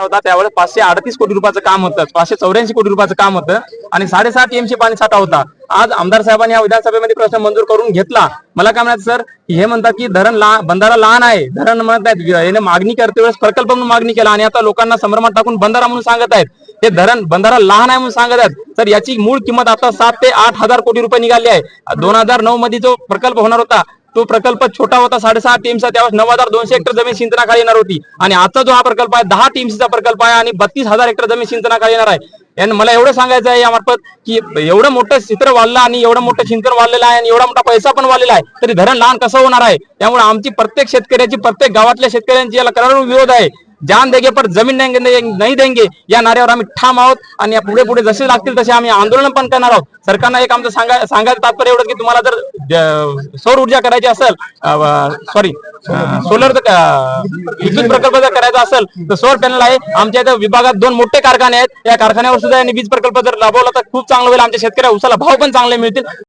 होता त्यावेळेस पाचशे अडतीस कोटी रुपयाचं काम होतं पाचशे चौऱ्याऐंशी कोटी रुपयाचं काम होतं आणि साडेसात टीएमसी पाणी साठा होता. आज आमदार साहेबांनी या विधानसभेमध्ये प्रश्न मंजूर करून घेतला. मला काय म्हणायचं सर हे म्हणतात की धरण लहान बंधारा लहान आहे. धरण म्हणत आहेत मागणी करते वेळेस प्रकल्प म्हणून मागणी केला आणि आता लोकांना संभ्रमात टाकून बंधारा म्हणून सांगत आहेत. ते धरण बंधारा लहान आहे म्हणून सांगत आहेत. तर याची मूळ किंमत आता सात ते आठ हजार कोटी रुपये निघाली आहे. दोन हजार नऊ मध्ये जो प्रकल्प होणार होता तो प्रकल्प छोटा होता साडेसहा टीमचा त्यावेळेस नऊ हजार दोनशे हेक्टर जमीन सिंचनाखाली येणार होती. आणि आता जो हा प्रकल्प आहे दहा टीमचा प्रकल्प आहे आणि बत्तीस हजार हेक्टर जमीन सिंचनाखाली येणार आहे. आणि मला एवढं सांगायचं आहे यामार्फत की एवढं मोठं चित्र वाढलं आणि एवढं मोठं सिंचन वाढलेलं आहे आणि एवढा मोठा पैसा पण वाढलेला आहे तरी धरण लहान कसं होणार आहे? त्यामुळे आमची प्रत्येक शेतकऱ्याची प्रत्येक गावातल्या शेतकऱ्यांची याला करार विरोध आहे. जान देगे पर जमीन देंगे नाही देंगे. या नाऱ्यावर आम्ही ठाम आहोत आणि पुढे पुढे जसे लागतील तसे आम्ही आंदोलन पण करणार आहोत. सरकारनं एक आमचं सांगा सांगायचं तात्पर्य एवढं की तुम्हाला जर सौर ऊर्जा करायची असेल सॉरी सोलर विद्युत प्रकल्प जर करायचा असेल तर सौर पॅनल आहे. आमच्या इथं विभागात दोन मोठे कारखाने आहेत. या कारखान्यावर सुद्धा यांनी वीज प्रकल्प जर राबवला तर खूप चांगलं होईल. आमच्या शेतकऱ्या उसाला भाव पण चांगले मिळतील.